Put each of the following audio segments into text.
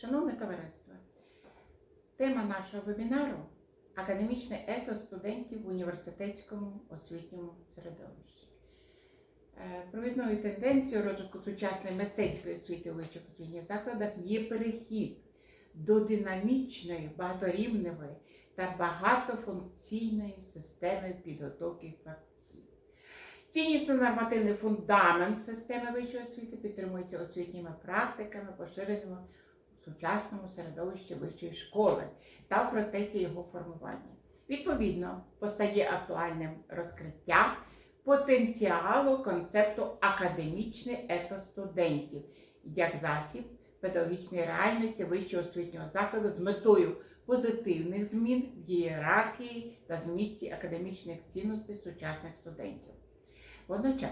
Шановне товариство, тема нашого вебінару академічний етос студентів в університетському освітньому середовищі. Е, Провідною тенденцією розвитку сучасної мистецької освіти у вищих освітніх закладах є перехід до динамічної, багаторівневої та багатофункційної системи підготовки фахівців. Ціннісно-нормативний фундамент системи вищої освіти підтримується освітніми практиками, поширеними сучасному середовищі вищої школи та в процесі його формування. Відповідно, постає актуальним розкриття потенціалу концепту академічний етос студентів як засіб педагогічної реальності вищого освітнього закладу з метою позитивних змін в ієрархії та змісті академічних цінностей сучасних студентів. Водночас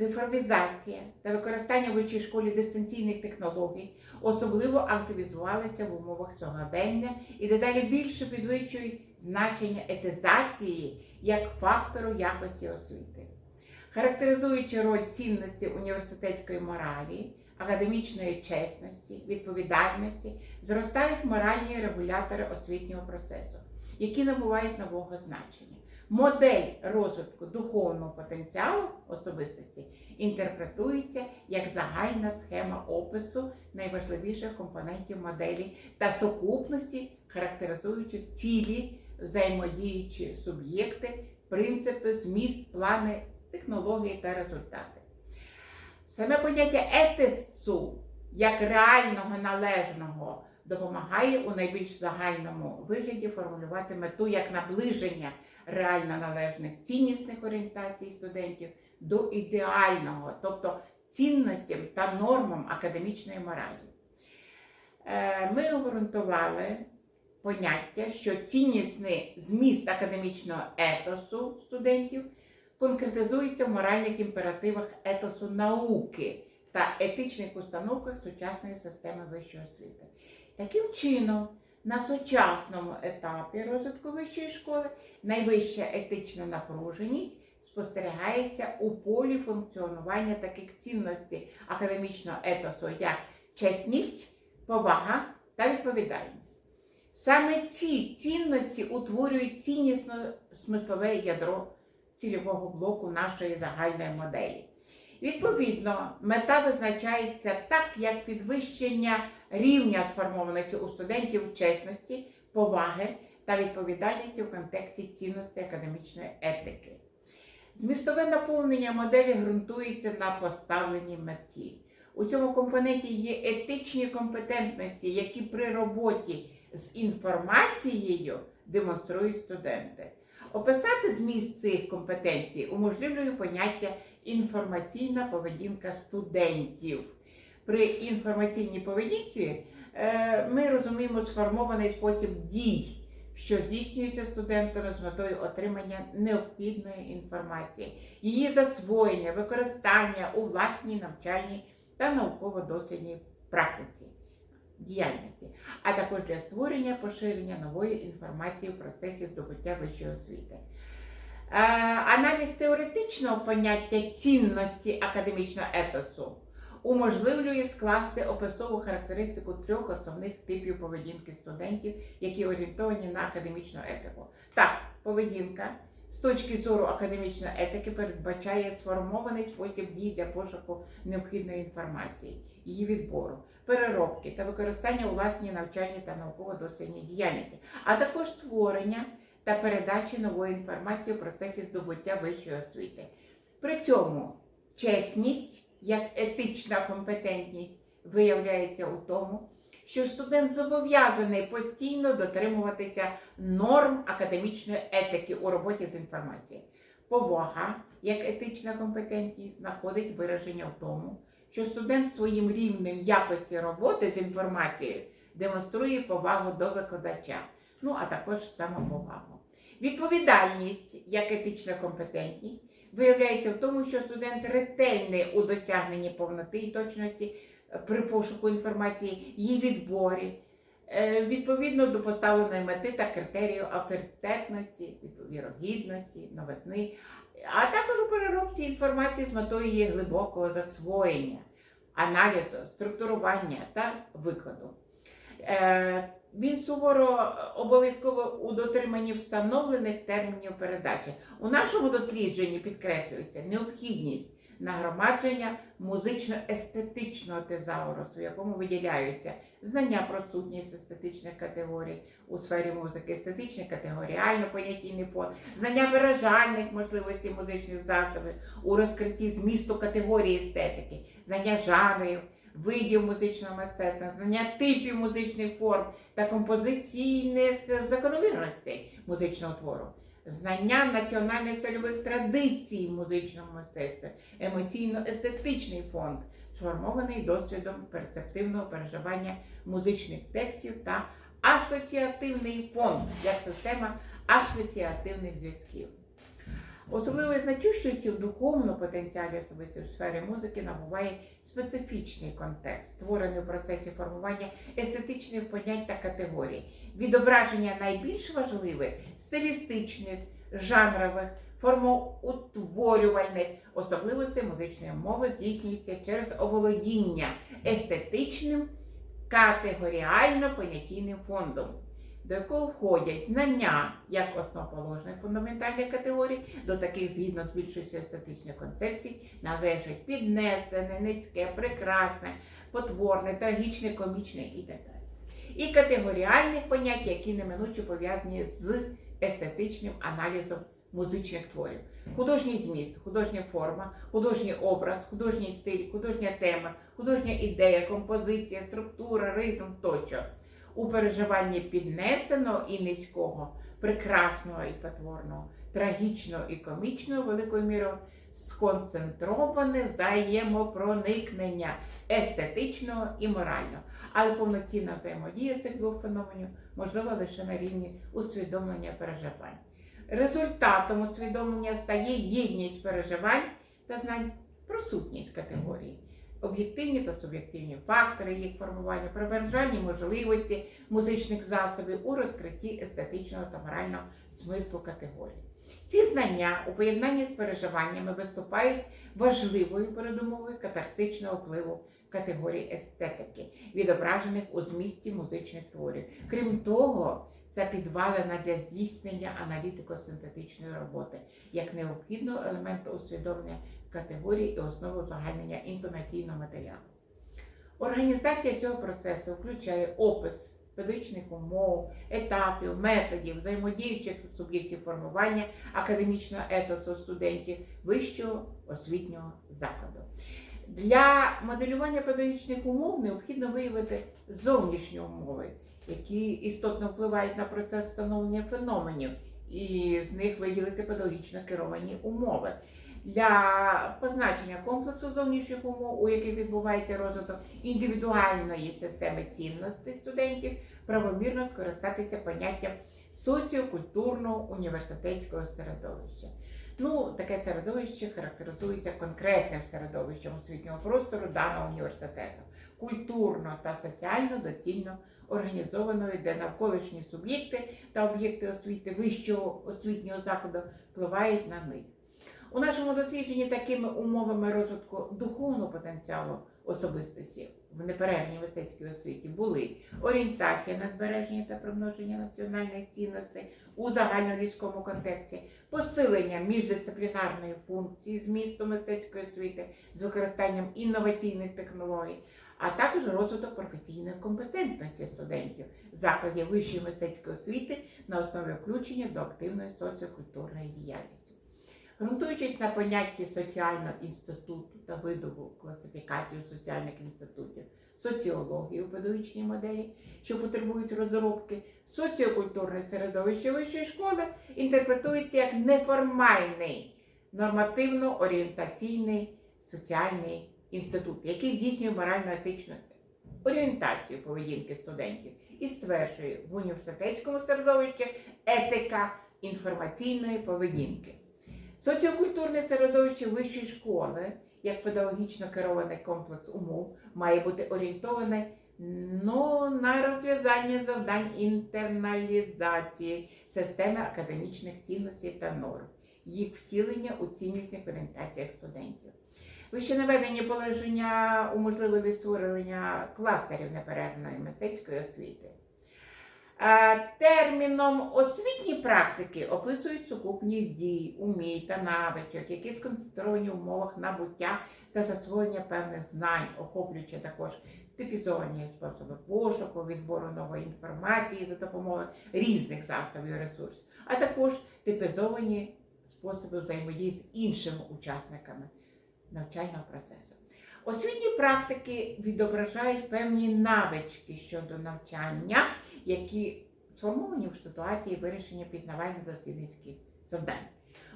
цифровізація та використання в вищій школі дистанційних технологій особливо активізувалися в умовах сьогодення і дедалі більше підвищують значення етизації як фактору якості освіти. Характеризуючи роль цінності університетської моралі, академічної чесності, відповідальності, зростають моральні регулятори освітнього процесу, які набувають нового значення. Модель розвитку духовного потенціалу особистості інтерпретується як загальна схема опису найважливіших компонентів моделі та сукупності, характеризуючих цілі, взаємодіючі суб'єкти, принципи, зміст, плани, технології та результати. Саме поняття етису як реального належного допомагає у найбільш загальному вигляді формулювати мету як наближення реально належних ціннісних орієнтацій студентів до ідеального, тобто цінностям та нормам академічної моралі. Е, Ми обґрунтували поняття, що ціннісний зміст академічного етосу студентів конкретизується в моральних імперативах етосу науки та етичних установках сучасної системи вищої освіти. Таким чином, на сучасному етапі розвитку вищої школи найвища етична напруженість спостерігається у полі функціонування таких цінностей академічного етосу, як чесність, повага та відповідальність. Саме ці цінності утворюють ціннісно смислове ядро цільового блоку нашої загальної моделі. Відповідно, мета визначається так, як підвищення рівня сформованості у студентів чесності, поваги та відповідальності в контексті цінностей академічної етики. Змістове наповнення моделі ґрунтується на поставленій меті. У цьому компоненті є етичні компетентності, які при роботі з інформацією демонструють студенти. Описати зміст цих компетенцій уможливлює поняття інформаційна поведінка студентів. При інформаційній поведінці е, ми розуміємо сформований спосіб дій, що здійснюється студентами з метою отримання необхідної інформації, її засвоєння, використання у власній навчальній та науково-дослідній практиці діяльності, а також для створення поширення нової інформації в процесі здобуття вищої освіти. Е, Аналіз теоретичного поняття цінності академічного етосу уможливлює скласти описову характеристику трьох основних типів поведінки студентів, які орієнтовані на академічну етику. Так, поведінка з точки зору академічної етики передбачає сформований спосіб дій для пошуку необхідної інформації, її відбору, переробки та використання у власній навчальній та науково-дослідній діяльності, а також створення та передачі нової інформації у процесі здобуття вищої освіти. При цьому чесність як етична компетентність виявляється у тому, що студент зобов'язаний постійно дотримуватися норм академічної етики у роботі з інформацією. Повага як етична компетентність знаходить вираження в тому, що студент своїм рівнем якості роботи з інформацією демонструє повагу до викладача, ну а також самоповагу. Відповідальність як етична компетентність виявляється в тому, що студент ретельний у досягненні повноти і точності е, при пошуку інформації, її відборі, е, відповідно до поставленої мети та критерію авторитетності, вірогідності, новизни, а також у переробці інформації з метою її глибокого засвоєння, аналізу, структурування та викладу. Е, Він суворо обов'язково у дотриманні встановлених термінів передачі. У нашому дослідженні підкреслюється необхідність нагромадження музично-естетичного тезаурусу, в якому виділяються знання про сутність естетичних категорій у сфері музики, естетичний категоріально-понятійний фон, знання виражальних можливостей музичних засобів у розкритті змісту категорії естетики, знання жанрів, видів музичного мистецтва, знання типів музичних форм та композиційних закономірностей музичного твору. Знання національних стильових традицій в музичному мистецтві, емоційно-естетичний фонд, сформований досвідом перцептивного переживання музичних текстів та асоціативний фонд як система асоціативних зв'язків. Особливої значущості в духовному потенціалі особисто в сфері музики набуває специфічний контекст, створений в процесі формування естетичних понять та категорій, відображення найбільш важливих стилістичних, жанрових, формоутворювальних особливостей музичної мови здійснюється через оволодіння естетичним категоріально-понятійним фондом до якого входять знання як основоположних фундаментальних категорій, до таких згідно з більшістю естетичних концепцій, належать піднесене, низьке, прекрасне, потворне, трагічне, комічне і так далі. І категоріальних понять, які неминуче пов'язані з естетичним аналізом музичних творів. Художній зміст, художня форма, художній образ, художній стиль, художня тема, художня ідея, композиція, структура, ритм тощо у переживанні піднесеного і низького, прекрасного і потворного, трагічного і комічного, великою мірою сконцентроване взаємопроникнення естетичного і морального. Але повноцінна взаємодія цих двох феноменів можлива лише на рівні усвідомлення переживань. Результатом усвідомлення стає єдність переживань та знань про сутність категорії об'єктивні та суб'єктивні фактори їх формування, привержання можливості музичних засобів у розкритті естетичного та морального смислу категорії. Ці знання у поєднанні з переживаннями виступають важливою передумовою катарсичного впливу категорії естетики, відображених у змісті музичних творів. Крім того, це підвалина для здійснення аналітико-синтетичної роботи як необхідного елементу усвідомлення категорій і основи узагальнення інтонаційного матеріалу. Організація цього процесу включає опис педагогічних умов, етапів, методів, взаємодіючих суб'єктів формування академічного етосу студентів вищого освітнього закладу. Для моделювання педагогічних умов необхідно виявити зовнішні умови, які істотно впливають на процес встановлення феноменів, і з них виділити педагогічно керовані умови для позначення комплексу зовнішніх умов, у яких відбувається розвиток індивідуальної системи цінностей студентів, правомірно скористатися поняттям соціокультурного університетського середовища. Ну, таке середовище характеризується конкретним середовищем освітнього простору даного університету, культурно та соціально доцільно організованою, де навколишні суб'єкти та об'єкти освіти вищого освітнього закладу впливають на них. У нашому дослідженні такими умовами розвитку духовного потенціалу особистості в неперервній мистецькій освіті були орієнтація на збереження та примноження національних цінностей у загальнолюдському контексті, посилення міждисциплінарної функції змісту мистецької освіти з використанням інноваційних технологій, а також розвиток професійної компетентності студентів закладів вищої мистецької освіти на основі включення до активної соціокультурної діяльності. Ґрунтуючись на понятті соціального інституту та видову класифікацію соціальних інститутів, соціології у педагогічній моделі, що потребують розробки, соціокультурне середовище вищої школи інтерпретується як неформальний нормативно-орієнтаційний соціальний інститут, який здійснює морально-етичну орієнтацію поведінки студентів і стверджує в університетському середовищі етика інформаційної поведінки. Соціокультурне середовище вищої школи, як педагогічно керований комплекс умов, має бути орієнтоване ну, на розв'язання завдань інтерналізації системи академічних цінностей та норм, їх втілення у ціннісних орієнтаціях студентів. Вище наведені положення уможливили створення кластерів неперервної мистецької освіти. Е, Терміном освітні практики описують сукупність дій, умій та навичок, які сконцентровані в умовах набуття та засвоєння певних знань, охоплюючи також типізовані способи пошуку, відбору нової інформації за допомогою різних засобів ресурсів, а також типізовані способи взаємодії з іншими учасниками навчального процесу. Освітні практики відображають певні навички щодо навчання, які сформовані в ситуації вирішення пізнавальних дослідницьких завдань.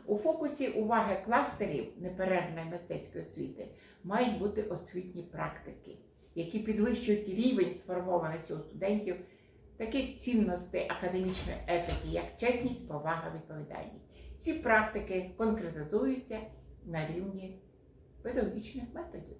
У фокусі уваги кластерів неперервної мистецької освіти мають бути освітні практики, які підвищують рівень сформованості у студентів таких цінностей академічної етики, як чесність, повага, відповідальність. Ці практики конкретизуються на рівні педагогічних методів.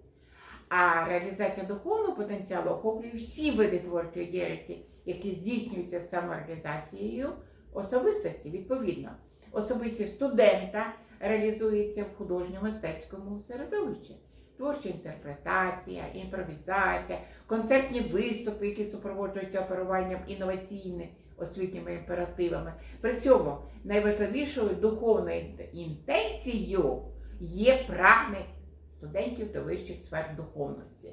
А реалізація духовного потенціалу охоплює всі види творчої діяльності, які здійснюються самоорганізацією особистості. Відповідно, особистість студента реалізується в художньо-мистецькому середовищі. Творча інтерпретація, імпровізація, концертні виступи, які супроводжуються оперуванням інноваційними освітніми імперативами. При цьому найважливішою духовною інтенцією є прагнення студентів до вищих сфер духовності,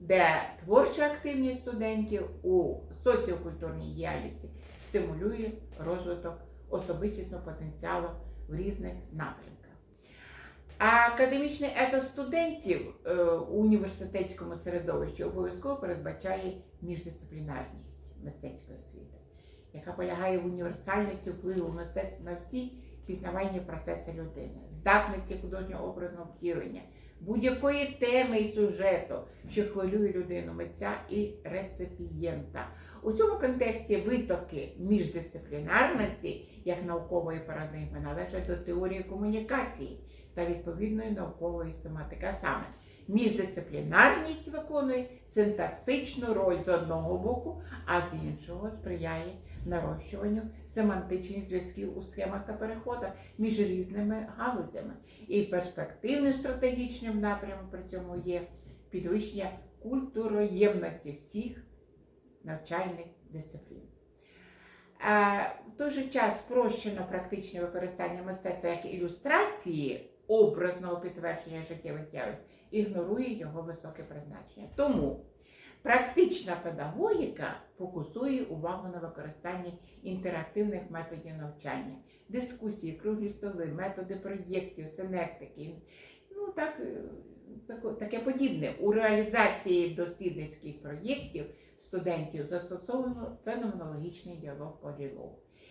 де творча активність студентів у соціокультурній діяльності стимулює розвиток особистісного потенціалу в різних напрямках. А академічний етос студентів е, у університетському середовищі обов'язково передбачає міждисциплінарність мистецької освіти, яка полягає в універсальності впливу мистецтва на всі пізнавальні процеси людини, здатності художнього образного втілення, будь-якої теми і сюжету, що хвилює людину, митця і реципієнта. У цьому контексті витоки міждисциплінарності як наукової парадигми належать до теорії комунікації та відповідної наукової семантики. Саме міждисциплінарність виконує синтаксичну роль з одного боку, а з іншого сприяє нарощуванню семантичних зв'язків у схемах та переходах між різними галузями. І перспективним стратегічним напрямом при цьому є підвищення культуроємності всіх навчальних дисциплін. Е, В той же час спрощено практичне використання мистецтва як ілюстрації образного підтвердження життєвих явищ ігнорує його високе призначення. Тому практична педагогіка фокусує увагу на використанні інтерактивних методів навчання, дискусії, круглі столи, методи проєктів, синектики, ну так, е, таке подібне. У реалізації дослідницьких проєктів студентів застосовано феноменологічний діалог по.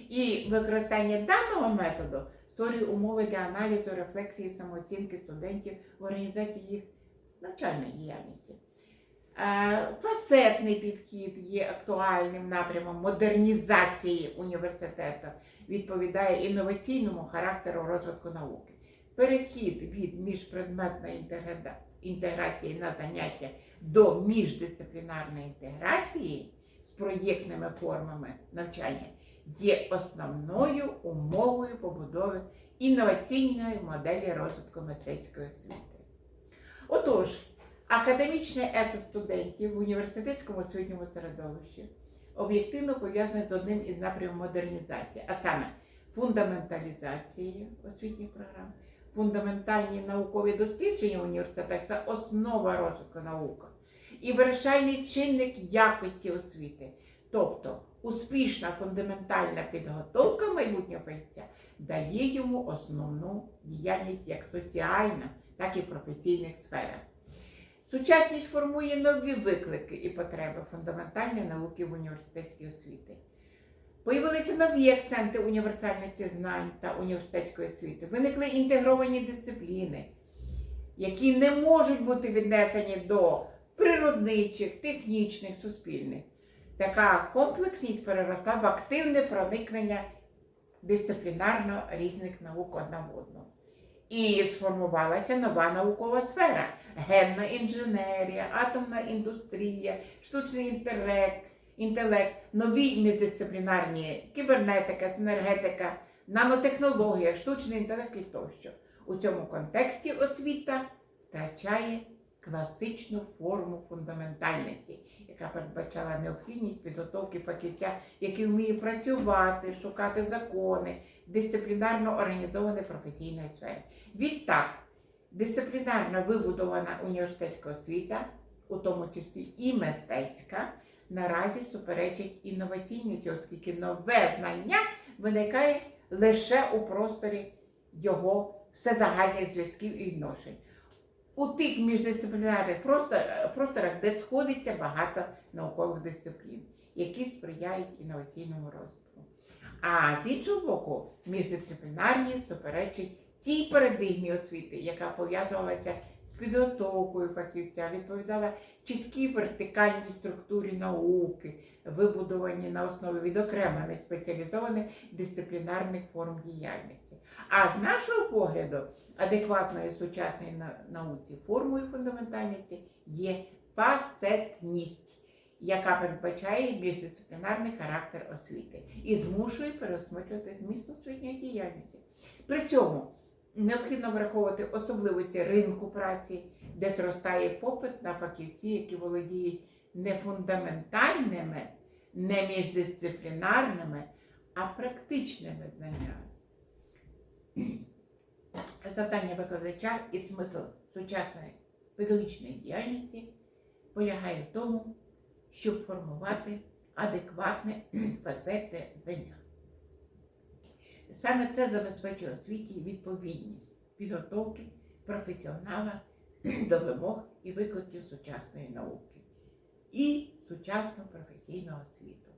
І використання даного методу створює умови для аналізу, рефлексії, самооцінки студентів в організації їх навчальної діяльності. Е, Фасетний підхід є актуальним напрямом модернізації університету, відповідає інноваційному характеру розвитку науки. Перехід від міжпредметної інтеграції на заняття до міждисциплінарної інтеграції з проєктними формами навчання є основною умовою побудови інноваційної моделі розвитку мистецької освіти. Отож, академічний етос студентів в університетському освітньому середовищі об'єктивно пов'язаний з одним із напрямів модернізації, а саме фундаменталізації освітніх програм, фундаментальні наукові дослідження в університетах це основа розвитку науки і вирішальний чинник якості освіти. Тобто успішна фундаментальна підготовка майбутнього фахівця дає йому основну діяльність як соціальна, так і професійних сферах. Сучасність формує нові виклики і потреби фундаментальної науки в університетській освіті. Появилися нові акценти універсальності знань та університетської освіти. Виникли інтегровані дисципліни, які не можуть бути віднесені до природничих, технічних, суспільних. Така комплексність переросла в активне проникнення дисциплінарно різних наук одна в одну. І сформувалася нова наукова сфера: генна інженерія, атомна індустрія, штучний інтелект, інтелект, нові міждисциплінарні кібернетика, синергетика, нанотехнологія, штучний інтелект і тощо. У цьому контексті освіта втрачає класичну форму фундаментальності, яка передбачала необхідність підготовки фахівця, який вміє працювати, шукати закони, дисциплінарно організованої професійної сфери. Відтак, дисциплінарно вибудована університетська освіта, у тому числі і мистецька, наразі суперечить інноваційності, оскільки нове знання виникає лише у просторі його всезагальних зв'язків і відношень. У тих міждисциплінарних простор- просторах, де сходиться багато наукових дисциплін, які сприяють інноваційному розвитку. А з іншого боку, міждисциплінарність суперечить тій парадигмі освіти, яка пов'язувалася з підготовкою фахівця, відповідала чіткій вертикальній структурі науки, вибудовані на основі відокремлених спеціалізованих дисциплінарних форм діяльності. А з нашого погляду, адекватної сучасної науці формою фундаментальності є фасетність, яка передбачає міждисциплінарний характер освіти і змушує переосмислювати зміст освітньої діяльності. При цьому необхідно враховувати особливості ринку праці, де зростає попит на фахівці, які володіють не фундаментальними, не міждисциплінарними, а практичними знаннями. Завдання викладача і смисл сучасної педагогічної діяльності полягає в тому, щоб формувати адекватне фасетне знання. Саме це забезпечує освіті відповідність підготовки професіонала до вимог і викликів сучасної науки і сучасного професійного світу.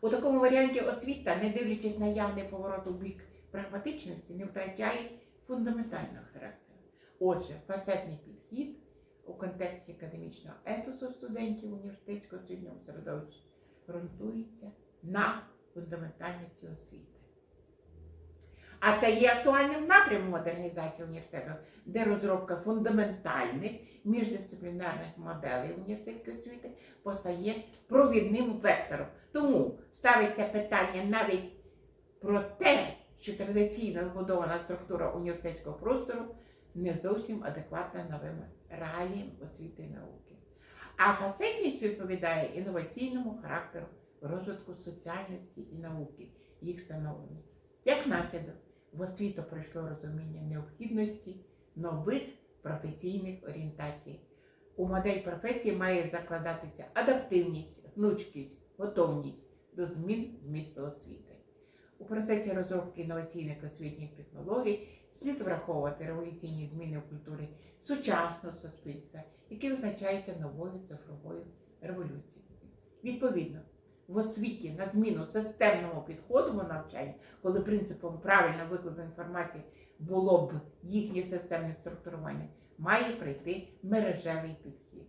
У такому варіанті освіта, не дивлячись на явний поворот у бік прагматичності, не втрачає фундаментального характеру. Отже, фасетний підхід у контексті академічного етосу студентів університетського освітнього середовища ґрунтується на фундаментальності освіти. А це є актуальним напрямом модернізації університету, де розробка фундаментальних міждисциплінарних моделей університетської освіти постає провідним вектором. Тому ставиться питання навіть про те, що традиційно збудована структура університетського простору не зовсім адекватна новим реаліям освіти і науки. А фасетність відповідає інноваційному характеру розвитку соціальності і науки, їх становлення. Як наслідок, в освіту прийшло розуміння необхідності нових професійних орієнтацій. У модель професії має закладатися адаптивність, гнучкість, готовність до змін змісту освіти. У процесі розробки інноваційних освітніх технологій слід враховувати революційні зміни в культурі сучасного суспільства, які визначаються новою цифровою революцією. Відповідно, в освіті на зміну системному підходу до навчання, коли принципом правильного викладу інформації було б їхнє системне структурування, має прийти мережевий підхід.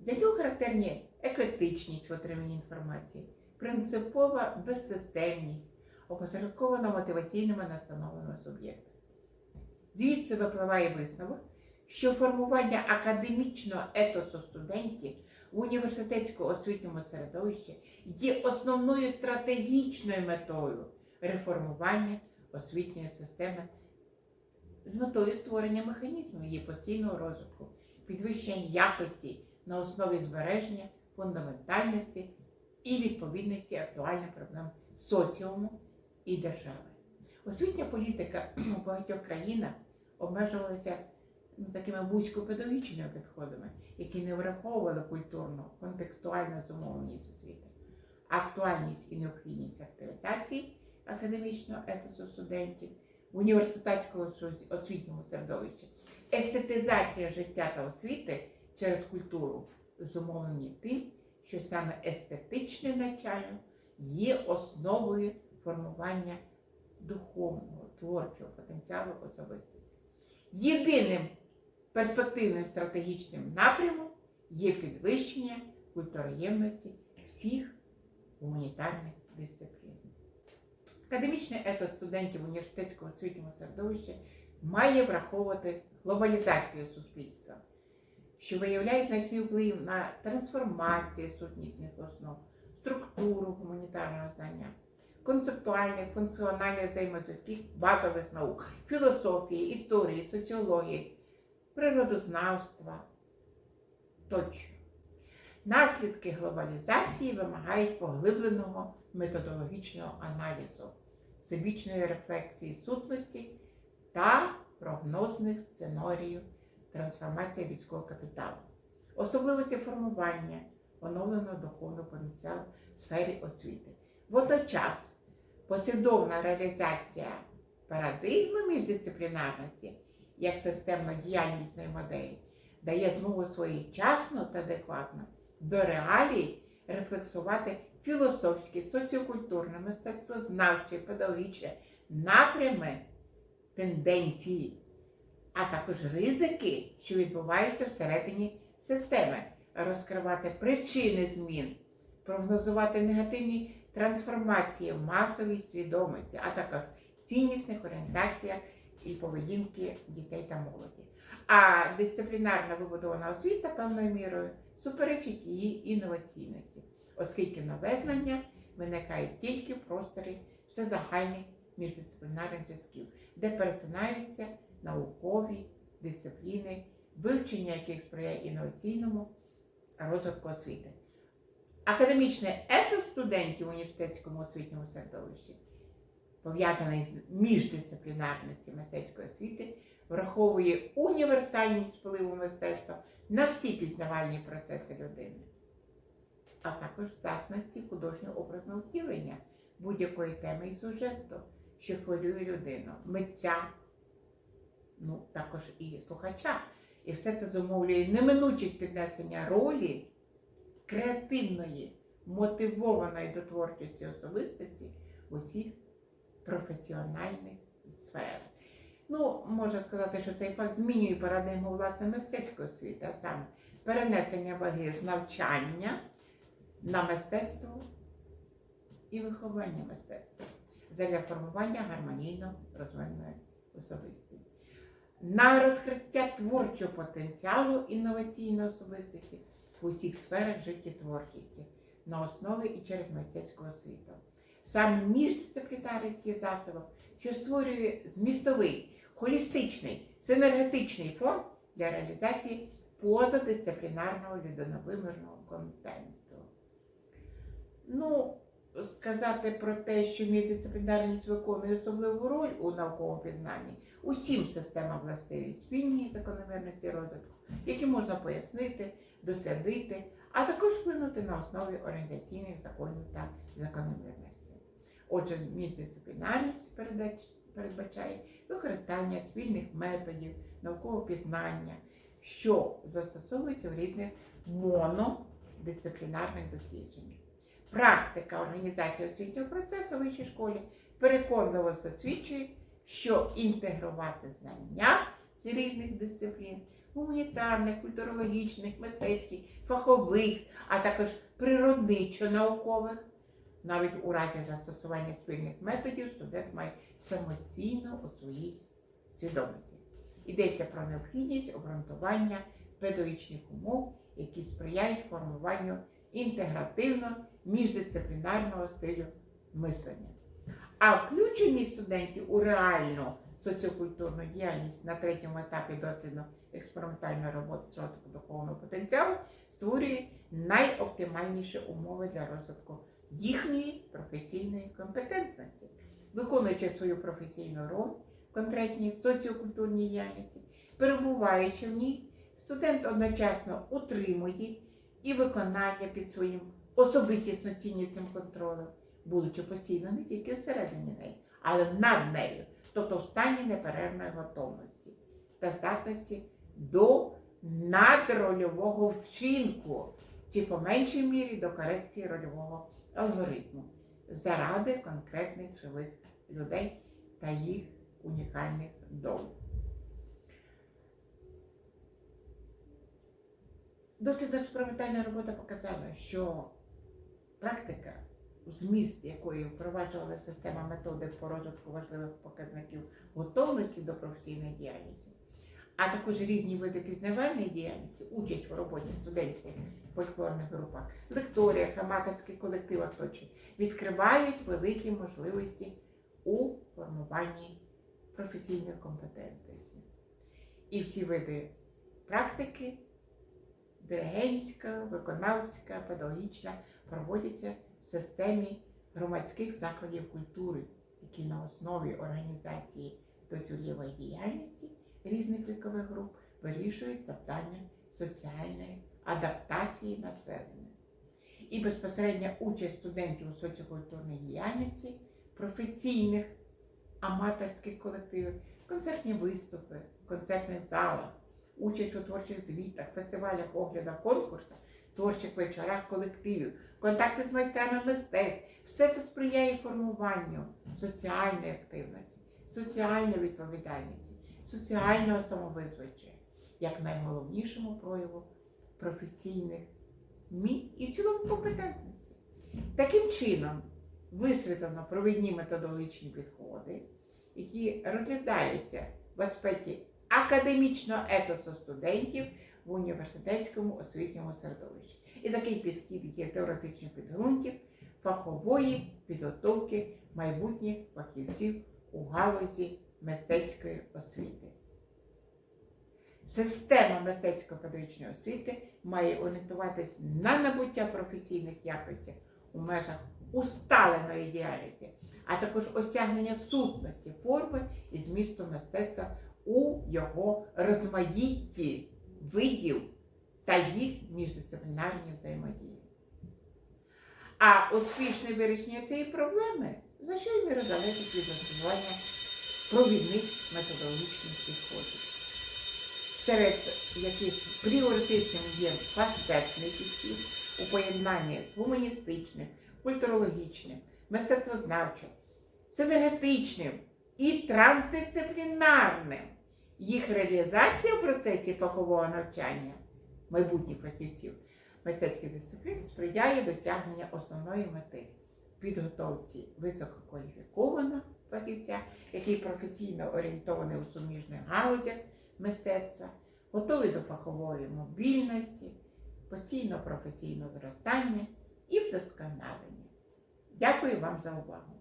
Для нього характерні еклектичність в отриманні інформації, принципова безсистемність, опосередкована мотиваційними настановами суб'єкта. Звідси випливає висновок, що формування академічного етосу студентів в університетському освітньому середовищі є основною стратегічною метою реформування освітньої системи з метою створення механізмів її постійного розвитку, підвищення якості на основі збереження фундаментальності і відповідності актуальним проблем соціуму і держави. Освітня політика у багатьох країнах обмежувалася ну, такими вузькопедагогічними підходами, які не враховували культурну, контекстуальну зумовленість освіти, актуальність і необхідність активізації академічного етосу студентів в університетському освітньому середовищі, естетизація життя та освіти через культуру зумовлені тим, що саме естетичне навчання є основою формування духовного, творчого потенціалу особистості. Єдиним перспективним стратегічним напрямом є підвищення культуроємності всіх гуманітарних дисциплін. Академічний етос студентів університетського освітнього середовища має враховувати глобалізацію суспільства, що виявляє значний вплив на трансформацію сутнісних основ, структуру гуманітарного знання, концептуальних, функціональних взаємозв'язків базових наук, філософії, історії, соціології, природознавства тощо. Наслідки глобалізації вимагають поглибленого методологічного аналізу, всебічної рефлексії сутності та прогнозних сценаріїв трансформації людського капіталу, особливості формування оновленого духовного потенціалу в сфері освіти. Водночас послідовна реалізація парадигми міждисциплінарності як системно-діяльнісної моделі дає змогу своєчасно та адекватно до реалій рефлексувати філософські, соціокультурне, мистецтвознавчі, педагогічні напрями, тенденції, а також ризики, що відбуваються всередині системи, розкривати причини змін, прогнозувати негативні трансформації в масовій свідомості, а також ціннісних орієнтаціях і поведінки дітей та молоді. А дисциплінарна вибудована освіта певною мірою суперечить її інноваційності, оскільки нове знання виникає тільки в просторі всезагальних міждисциплінарних зв'язків, де перетинаються наукові дисципліни, вивчення яких сприяє інноваційному розвитку освіти. Академічний етос студентів в університетському освітньому середовищі, пов'язаний з міждисциплінарністю мистецької освіти, враховує універсальність впливу мистецтва на всі пізнавальні процеси людини, а також здатності художнього образного втілення будь-якої теми і сюжету, що хвилює людину, митця, ну також і слухача. І все це зумовлює неминучість піднесення ролі креативної, мотивованої до творчості особистості усіх професіональних сферах. Ну, можна сказати, що цей факт змінює парадигму власне мистецької освіти, а саме перенесення ваги з навчання на мистецтво і виховання мистецтва задля формування гармонійно розвиненої особистості. На розкриття творчого потенціалу інноваційної особистості в усіх сферах життєтворчості на основі і через мистецьку освіту. Саме міждисциплінарність є засобом, що створює змістовий, холістичний, синергетичний фон для реалізації позадисциплінарного людиновимірного контенту. Ну, сказати про те, що міждисциплінарність виконує особливу роль у науковому пізнанні, усім системам властиві спільні закономірності розвитку, які можна пояснити, дослідити, а також вплинути на основі організаційних законів та закономірностей. Отже, міждисциплінарність передбачає використання спільних методів наукового пізнання, що застосовуються в різних монодисциплінарних дослідженнях. Практика організації освітнього процесу в вищій школі переконливо засвідчує, що інтегрувати знання різних дисциплін гуманітарних, культурологічних, мистецьких, фахових, а також природничо-наукових. Навіть у разі застосування спільних методів студент має самостійно у своїй свідомості. Йдеться про необхідність обґрунтування педагогічних умов, які сприяють формуванню інтегративно міждисциплінарного стилю мислення. А включеність студентів у реальну соціокультурну діяльність на третьому етапі дослідно-експериментальної роботи з розвитку духовного потенціалу створює найоптимальніші умови для розвитку їхньої професійної компетентності, виконуючи свою професійну роль в конкретній соціокультурній діяльності, перебуваючи в ній, студент одночасно утримує і виконання під своїм особистісно ціннісним контролем, будучи постійно не тільки всередині неї, але над нею, тобто в стані неперервної готовності та здатності до надрольового вчинку, чи по меншій мірі до корекції рольового алгоритму заради конкретних живих людей та їх унікальних доль. Дослідно експериментальна робота показала, що практика, зміст якої впроваджувала система методик по розвитку важливих показників готовності до професійної діяльності, а також різні види пізнавальної діяльності, участь в роботі студентських фольклорних групах, лекторіях, аматорських колективах тощо, відкривають великі можливості у формуванні професійної компетентності. І всі види практики диригентська, виконавська, педагогічна проводяться в системі громадських закладів культури, які на основі організації дозвілєвої діяльності різних вікових груп вирішують завдання соціальної адаптації населення. І безпосередня участь студентів у соціокультурній діяльності, професійних аматорських колективів, концертні виступи, в концертних залах, участь у творчих звітах, фестивалях, оглядах, конкурсах, творчих вечорах колективів, контакти з майстрами мистецтв. Все це сприяє формуванню соціальної активності, соціальної відповідальності, соціального самовизвичення, як найголовнішому прояву професійних вмінь і в цілому компетентності. Таким чином висвітлено провідні методологічні підходи, які розглядаються в аспекті академічного етосу студентів в університетському освітньому середовищі. І такий підхід є теоретичним підґрунтів фахової підготовки майбутніх фахівців у галузі мистецької освіти. Система мистецько-педагогічної освіти має орієнтуватись на набуття професійних якостей у межах усталеної діяльності, а також осягнення сутності форми і змісту мистецтва у його розмаїтті видів та їх міждисциплінарній взаємодії. А успішне вирішення цієї проблеми значною мірою залежить від застосування провідних методологічних підходів, серед яких пріоритетним є пастетний підхід у поєднанні з гуманістичним, культурологічним, мистецтвознавчим, синергетичним і трансдисциплінарним. Їх реалізація в процесі фахового навчання майбутніх фахівців мистецьких дисциплін сприяє досягнення основної мети підготовці висококваліфікованого фахівця, який професійно орієнтований у суміжних галузях мистецтва, готовий до фахової мобільності, постійно професійного зростання і вдосконалення. Дякую вам за увагу!